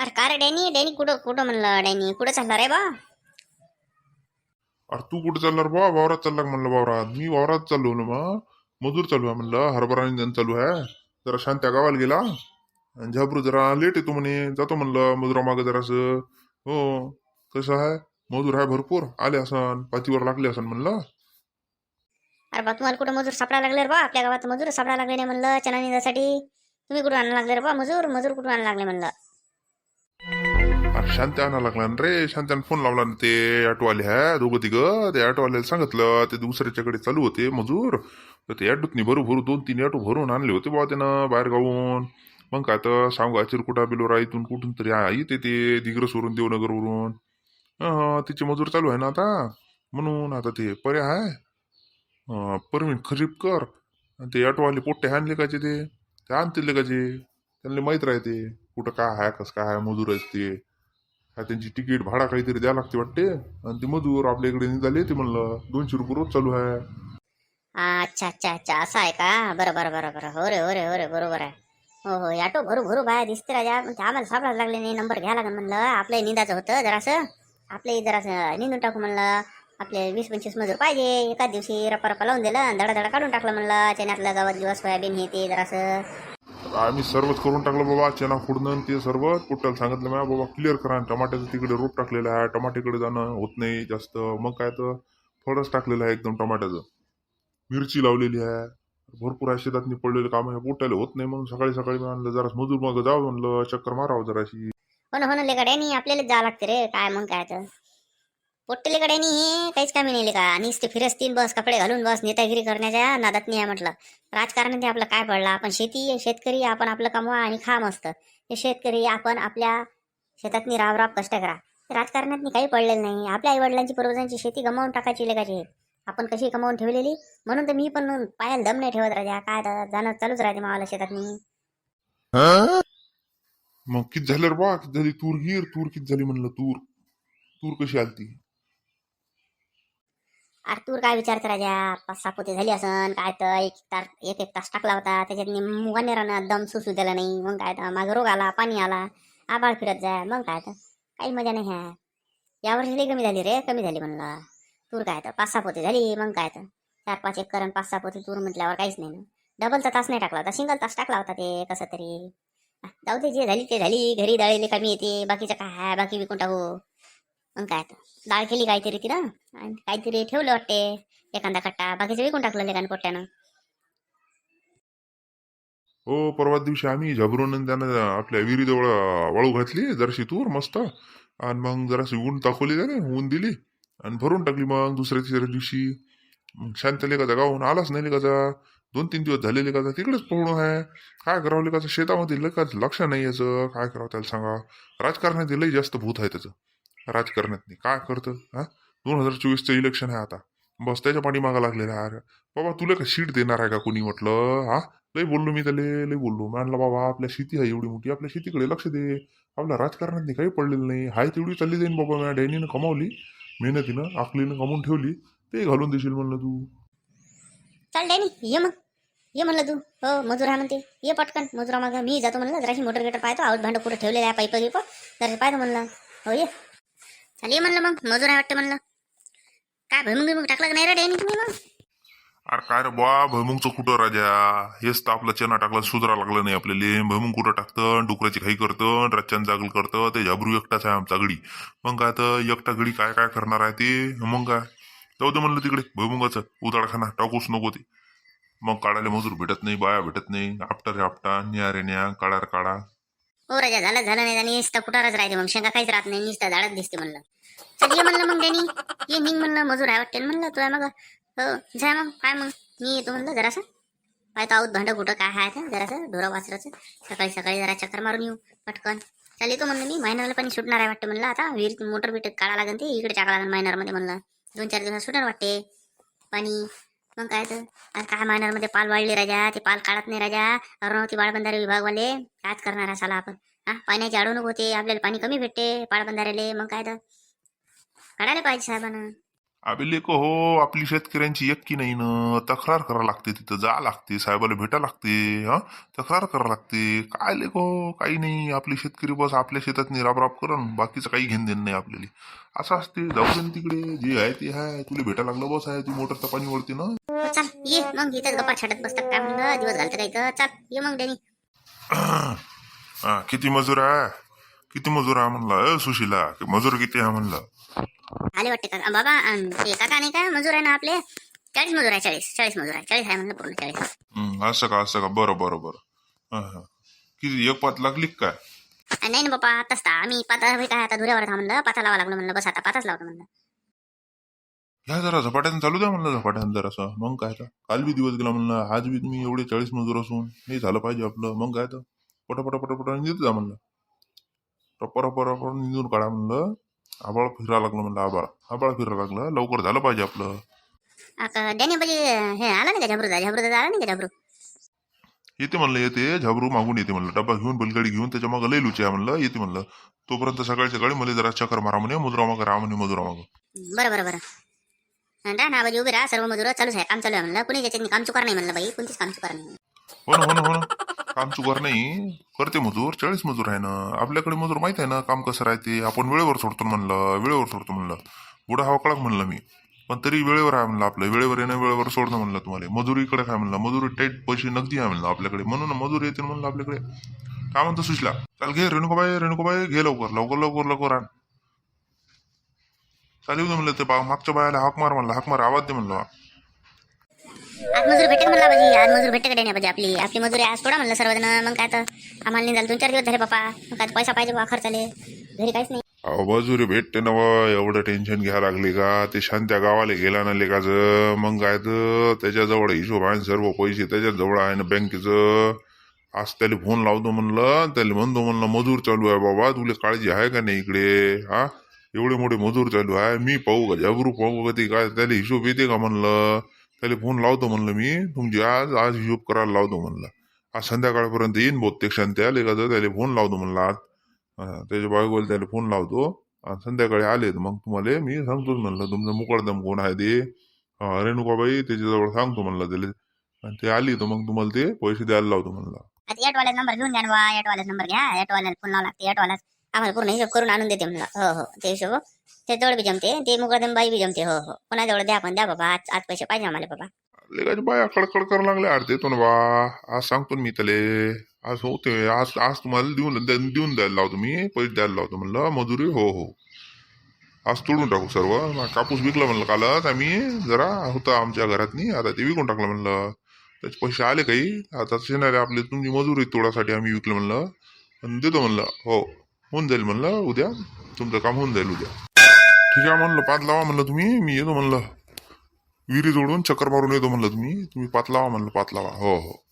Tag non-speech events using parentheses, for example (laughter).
अरे का रे डॅनी डॅनी कुठं कुठं म्हणलं डॅनी कुठं चालला रे बा अरे तू कुठे चालणार बा वावरात चालला का म्हणलं वावरात मी वावरात चाललो ना मग मजूर चालू आहे म्हणलं हरभरा निंदन चालू आहे जरा शांत्या गावाला गेला आणि झाबरू जरा लेट येतो म्हणे जातो म्हणलं मजुरा मागं जरासं हो कसं आहे मजूर आहे भरपूर आले असन पातीवर लागले असन म्हणलं अरे बा तुम्हाला कुठं मजूर सापडा लागले रे बा आपल्या गावात मजूर सापडा लागले नाही म्हणलं चना निंदासाठी तुम्ही कुठून आणायला लागले रे बा मजूर मजूर कुठून आणायला लागले म्हणलं शांत शांत्या आणा लागला ना रे. शांत्यानं फोन लावला ना ते ऑटोवाले आहे दोघं तिघं. ते ऑटोवाल्याला सांगितलं ते दुसऱ्याच्याकडे चालू होते मजूर. तर ते ऑटोतनी भरू भरू दोन तीन ऑटो भरून आणले होते बा त्यानं बाहेर गावून. मग काय तर सांगा चिरकुटा बिलोरा इथून कुठून तरी आ- येते ते दिग्रस वरून देवनगरवरून तिचे मजूर चालू आहे ना आता. म्हणून आता ते पर्याय आहे अं, खरीप कर. आणि ते ऑटोवाले पोट्टे आणले काचे ते? ते आणतील काचे त्यांना माहीत राहते कुठं काय आहे कसं काय आहे मजूर असते ते त्यांची तिकीट भाडा काहीतरी द्यावं लागते वाटते. आणि ते मजूर आपल्या इकडे निघाले ते म्हणलं दोनशे रुपये रोज चालू आहे. अच्छा अच्छा अच्छा असं आहे का? बरं बरं बरं बरं. हो रे हो रे हो रे बरोबर आहे. हो हो ऑटो भरू भरू बाया दिसते राजा. आम्हाला सापडायला लागले नाही नंबर घ्या लागेल म्हणलं. आपलं निंदाचं होतं जरासं. आपले जरासं निंदून टाकू म्हणलं. आपले वीस पंचवीस मजूर पाहिजे. एका दिवशी रप्पा रप्पा लावून दिलं आणि धडा धडा काढून टाकलं म्हणलं. चण्यातलं गवत दिवस सोयाबीन हे ते जरासं. आम्ही सर्वच करून टाकलं बाबा चेना फोडणं ते सर्व. टोटल सांगितलं मला बाबा क्लिअर करा. आणि टमाट्याचं तिकडे रोप टाकलेलं आहे. टमाट्याकडे जाणं होत नाही जास्त. मग काय तर फळच टाकलेलं आहे एकदम टमाट्याचं. मिरची लावलेली आहे. भरपूर आहे शेतातनी पडलेलं काम आहे. पोटायला होत नाही म्हणून सकाळी सकाळी मी आणलं. जरा मजूर मग जावं म्हणलं. चक्कर मारावं जराशी. हो ना हो ना आपल्याला जावं लागते रे. काय मग काय तर. पोट्टे नाही काहीच कामी नाही का नुसते फिरसतील बस कपडे घालून बस नेतागिरी करण्याच्या नादात नाही आहे म्हटलं. राजकारण ते आपलं काय पडलं? आपण शेती शेतकरी आपण आपलं कमवा आणि खा मस्त. हे शेतकरी आपण आपल्या शेतातनी राबराब कष्ट करा. राजकारणात काही पडलेलं नाही. आपल्या आईवडिलांची पूर्वजांची शेती गमावून टाकायची लेगाची आपण कशी कमावून ठेवलेली? म्हणून तर मी पण पायाला दम नाही ठेवत राजा. काय जाणं चालूच राहते मावाला शेतातनी. मग किती झालं रे बा? किती झाली? तूर गिर तूर किती झाली म्हणलं? तूर. तूर कशी आलती? अरे तूर काय विचार करायच्या? पाच सहा पोते झाली असन काय तर एक तार एक एक तास टाकला होता. त्याच्यात मुगाने दम सुसू दिला नाही. मग काय तर माझा रोग आला पाणी आला आबाळ फिरत जाय मग काय तर. काही मजा नाही ह्या. यावर्षी लई कमी झाली रे कमी झाली म्हणलं. तूर काय तर पाच सहा पोते झाली मग काय तर. चार पाच एक करण पाच सहा पोते तूर म्हटल्यावर काहीच नाही ना. डबलचा तास नाही टाकला होता. सिंगल तास टाकला होता ते कसं तरी. जाऊ दे जे झाली ते झाली. घरी डाळीले कमी येते. बाकीचं काय? बाकी विकून टाकू. काय डाळ केली काहीतरी तिनं आणि काहीतरी ठेवलं वाटते. एखादा कट्टा बाकीचं विकून टाकलं लेखान पोट्यानं. हो परवा दिवशी आम्ही झबरून त्यानं आपल्या विहिरीजवळ वाळू घातली. जराशी तूर मस्त. आणि मग जराशी ऊन दाखवली त्याने ऊन दिली. आणि भरून टाकली मग दुसऱ्या तिसऱ्या दिवशी. मग शांत लेखाचा गावून आलाच नाही लेखाचा दोन तीन दिवस झाले लेखाचा तिकडेच पळून आहे. काय करावं लेखाचं शेतामध्ये लेखाच लक्ष नाही याचं. काय करावं त्याला सांगा. राजकारणात लई जास्त भूत आहे त्याचं. राजकारणात नाही. काय करतं? हा? दोन हजार चोवीसचं इलेक्शन आहे आता. बस त्याच्या पाठीमागा लागलेला आहे. बाबा तुला का शीट देणार आहे का कोणी म्हटलं? हा? लई बोललो मी त्याला लई बोललो. म्हणलं बाबा आपल्या शेती आहे एवढी मोठी. आपल्या शेतीकडे लक्ष दे. आपल्या राजकारणात नाही काही पडलेलं नाही. हाय तेवढी चालली जाईन बाबा. माझ्या डॅनीनं कमावली मेहनतीनं आकलीनं कमवून ठेवली. ते घालून देशील म्हणलं तू. चाल डॅनी ये मग. ये म्हणलं तू. हो मजुरा म्हणते. ये पटकन. मजुरा मग मी जातो म्हणलं. जराशी मोटर गेटर पाहतो. आऊट भांड पुढे ठेवलेलं आहे पाईप बिप जरा पाहतो म्हणलं. हो ये. चाल ये म्हणलं मग. मजूर आहे वाटतं म्हणलं. काय भुईमुग मग टाकलं का नाही रे तुम्ही मग अरे काय रे बा भैमुंगचं कुठं राजा? हेच तर आपला चेना टाकला सुधरा लागलं नाही आपल्याला. भैमुंग कुठं टाकतं? डुकराची घाई करतं रच्च्यान जागल करतं. ते झाबरू एकटाच आहे आमचा गडी. मग काय तर एकटा गडी काय काय करणार आहे ते? मग काय? जाऊ दे म्हणलं तिकडे भैमुंगाचं उदाडखाना टाकूच नको ते. मग काढायला मजूर भेटत नाही बाया भेटत नाही. आपटा रे आपटा न्या रे न्या काढा रे काढा. हो राजा झालं झालं नाही आणि नुसतं कुठारच राहते मग. शेंगा काहीच राहत नाही नुसतं झाडच दिसते म्हणलं. चल ये म्हणलं मग त्यांनी. ये निघ म्हणलं मजूर आहे वाटते. म्हणलं तुला मग. हो जा मग काय मग. मी येतो म्हणलं जरासं. तो आऊत भांडं कुठं काय आहे ते जरासं ढोरं वाचराचं सकाळी सकाळी जरा चक्कर मारून येऊ पटकन. चल येतो म्हणलं मी. महिन्याला पाणी सुटणार आहे वाटतं म्हणलं आता. विहीर मोटर बिटर काढा लागेल ते. इकडे टाका लागेल महिन्यामध्ये म्हणलं. दोन चार दिवसात सुटणार वाटते. पाणी मग काय तर. आज काय मध्ये पाल वाढले राजा ते पाल काढत नाही राजा. अरुणावती बाळबंधारे विभागवाले कायच करणार असाला साला आपण. हा पाण्याची अडवणूक होते आपल्याला पाणी कमी भेटते पाळबंधाऱ्याले मग काय तर. काढायला पाहिजे साहेबांना. अबे लेको हो आपली शेतकऱ्यांची एक्की नाही ना. तक्रार करा लागते तिथं जा लागते साहेबाला भेटा लागते हा? तक्रार करा लागते. काय लेको काही नाही. आपले शेतकरी बस आपल्या शेतात राब करण बाकीचं काही घेण देणं नाही आपल्याला. असं असते जाऊ दे तिकडे. जे आहे ते आहे. तुला भेटा लागलं बस आहे ती मोटरचं पाणी वळते ना? हो, चाल ये. मग इथंच गप्पा छाटत बसतात. काय म्हणलं? दिवस घालतं काय इथं चाल ये मग डॅनी. (clears throat) हा किती मजूर आहे? किती मजूर आहे म्हणलं सुशीला? मजूर किती आहे म्हणलं? आले वाटते काका बाबा ते काका नाही का मजूर आहे ना आपले? चाळीस मजूर आहे चाळीस चाळीस मजूर आहे. चाळीस आहे म्हणलं पूर्ण चाळीस. असं का असं का? बरं बरं बरं. हा, हा. किती एक पात लागली का काय? नाही ना बाबा आताच तर आम्ही पाता हे काय आता धुऱ्यावर था म्हणलं पाता लावा लागलो म्हणलं बस आता पाताच लावतो म्हणलं. ह्या जरा झपाट्यानं चालू द्या म्हणलं झपाट्यानं जरासं. मग काय तर काल बी दिवस गेला म्हणलं आज बी तुम्ही एवढे चाळीस मजूर असून हे झालं पाहिजे आपलं. मग काय तर पटापटा पटापटा निघत जा म्हणलं. रप्पा रप्पा रप्पा निघून काढा म्हणलं. आबाळ फिरा लागलं म्हणलं आबाळ. आबाळ फिरा लागलं. लवकर झालं पाहिजे आपलं. आता हे आला नाही का झबरू झबरू आला नाही का झबरू? येते म्हणलं येते. झाबरू मागून येते म्हणलं. डब्बा घेऊन बैलगाडी घेऊन त्याच्या मागं लई लुचे म्हणलं. येते म्हणलं. तोपर्यंत सकाळी सकाळी मला जरा चक्कर मारा म्हणे मुजरा मागं राहा म्हणे मजुरा मागं. बरं बरं बरं. ना ना बाजी उभे राहा. सर्व मजूर चालूच आहे. काम चालू आहे म्हणलं. कुणी त्याच्यात काम चुकार नाही म्हणलं बाई. कोणतीच काम चुकार नाही हो ना हो ना हो ना. काम चुकार नाही. करते मजूर चाळीस मजूर आहे ना. आपल्याकडे मजूर माहीत आहे ना काम कसं राहते? आपण वेळेवर सोडतो म्हणलं वेळेवर सोडतो म्हणलं. बुडा हवा कळक म्हणलं मी. पण तरी वेळेवर आहे म्हणलं आपलं. वेळेवर येणं वेळेवर सोडणं म्हणलं तुम्हाला. मजुरीकडे काय म्हणलं. मजुरी टाईट पैसे नगदी आहे म्हणलं आपल्याकडे. म्हणून मजूर येते म्हणलं आपल्याकडे. काय म्हणतो सुचला? चाल घे रेणुकाबाई रेणुकाबाई घे लवकर. लवकर लवकर लवकर आण. चालेल म्हणलं ते बा मागच्या बायाला हाक मार म्हणलं. हाक मार. आवाज दे म्हणलं. आज मजूर का म्हणला बाजी आज मजूर भेटते का नाही बाजी आपली? आपली मजुरी आज थोडा म्हणलं सर्वजण. मग काय तर? आम्हाला नाही झालं दोन चार दिवस झाले बापा. मग काय पैसा पाहिजे बा खर्चाले घरी काहीच नाही. अहो मजुरी भेटते ना बा एवढं टेन्शन घ्या लागले का? ते शांत्या गावाला गेला ना लेकाच. मग काय तर? त्याच्याजवळ हिशोब आहे सर्व पैसे. त्याच्याजवळ आहे ना बँकेचं. आज त्याला फोन लावतो म्हणलं. त्याला म्हणतो म्हणलं मजूर चालू आहे बाबा. तुला काळजी आहे का नाही इकडे? हा? एवढे मोठे मजूर चालू आहे. मी पाहू का? जबरू पाहू का ते? काय? त्याला हिशोब येते का म्हणलं? त्याला फोन लावतो म्हणलं मी तुमची आज आज हिशोब करायला लावतो म्हणलं. आज संध्याकाळपर्यंत येईन बहुतेक शांत्या लेकाचं त्याला फोन लावतो म्हणलं आज. त्याच्या बायकोला त्याला फोन लावतो. आणि संध्याकाळी आले तर मग तुम्हाला मी सांगतोच म्हणलं तुमचं मुकडदम कोण आहे ते? रेणुकाबाई त्याच्याजवळ सांगतो म्हणलं त्याला. आणि ते आली तर मग तुम्हाला ते पैसे द्यायला लावतो म्हणलं. आता ॲटवाल्याचा नंबर घेऊन घ्या ना नंबर घ्या ॲटवाल्याला फोन लावा लागते ॲटवाला आम्हाला पूर्ण हिशोब करून आणून देते म्हणलं. हो हो. ते हिशोब. ते जवळ बी जमते. ते मुकादम बाई बी जमते. हो हो. कोणाजवळ द्या पण द्या बाबा. आज आज पैसे पाहिजे आम्हाला बाबा. लेगाची बाया कडकड करू लागले अरे देतो ना बा. आज सांगतो ना मी त्याले. आज होते. आज आज तुम्हाला देऊन देऊन द्यायला लावतो मी. पैसे द्यायला लावतो म्हणलं. मजुरी हो हो. आज तोडून टाकू सर्व. कापूस विकला म्हणलं कालच आम्ही. जरा होता आमच्या घरातनी. आता ते विकून टाकलं म्हणलं. त्याचे पैसे आले काही. आता शेणारे आपले. तुमची मजुरी तोडासाठी आम्ही विकलं म्हणलं. आणि देतो म्हणलं. हो. होऊन जाईल म्हणलं उद्या? तुमचं काम होऊन जाईल उद्या. ठीक आहे म्हणलं पाच लावा म्हणलं तुम्ही मी येतो म्हणलं. विहिरी जोडून चक्कर मारून येतो म्हणलं तुम्ही तुम्ही पात लावा म्हणलं पात लावा. हो हो.